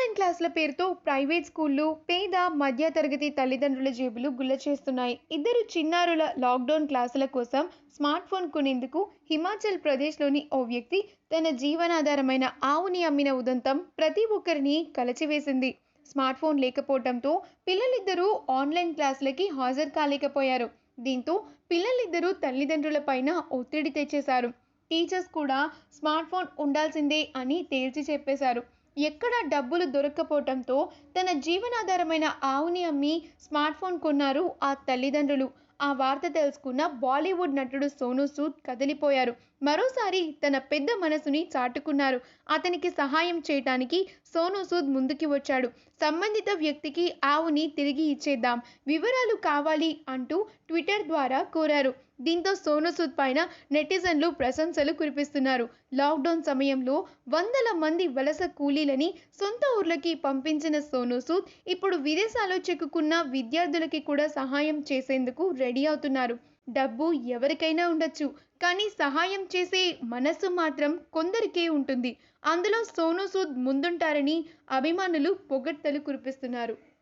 Online క్లాసుల పేరుతో private స్కూళ్ళు పేద మధ్యతరగతి తల్లిదండ్రుల జేబులు గుల్ల చేస్తున్నాయి. ఇద్దరు చిన్నారుల లాక్డౌన్ క్లాసుల కోసం స్మార్ట్ ఫోన్ కొనేందుకు హిమాచల్ ప్రదేశ్లోని ఓ వ్యక్తి తన జీవనాధారమైన ఆవుని అమ్మిన ఉదంతం ప్రతి ఒక్కరిని కలచివేసింది. స్మార్ట్ ఫోన్ లేకపోవడంతో పిల్లలిద్దరూ ఆన్లైన్ క్లాసులకి హాజరు కాలేకపోయారు. దీంతో పిల్లలిద్దరూ తల్లిదండ్రుల పైన ఒత్తిడి తెచ్చేశారు. టీచర్స్ కూడా స్మార్ట్ ఫోన్ ఉండాల్సిందే అని తేల్చి చెప్పేశారు. ఎక్కడ డబ్బులు దొరక్కపోవటంతో తన జీవనాధారమైన ఆవుని అమ్మి స్మార్ట్ ఫోన్ కొన్నారు ఆ తల్లిదండ్రులు. ఆ వార్త తెలుసుకున్న బాలీవుడ్ నటుడు సోనూ సూద్ కదిలిపోయారు. మరోసారి తన పెద్ద మనసుని చాటుకున్నారు. అతనికి సహాయం చేయటానికి సోనూ సూద్ ముందుకి వచ్చాడు. సంబంధిత వ్యక్తికి ఆవుని తిరిగి ఇచ్చేద్దాం. వివరాలు కావాలి అంటూ ట్విట్టర్ ద్వారా కోరారు. దీంతో సోను సూద్ పైన నెటిజన్లు ప్రశంసలు కురిపిస్తున్నారు. లాక్డౌన్ సమయంలో వందల మంది వలస కూలీలని సొంత ఊర్లకి పంపించిన సోను సూద్ ఇప్పుడు విదేశాల్లో చిక్కుకున్న విద్యార్థులకి కూడా సహాయం చేసేందుకు రెడీ అవుతున్నారు. డబ్బు ఎవరికైనా ఉండొచ్చు కానీ సహాయం చేసే మనస్సు మాత్రం కొందరికే ఉంటుంది. అందులో సోను సూద్ ముందుంటారని అభిమానులు పొగడ్తలు కురిపిస్తున్నారు.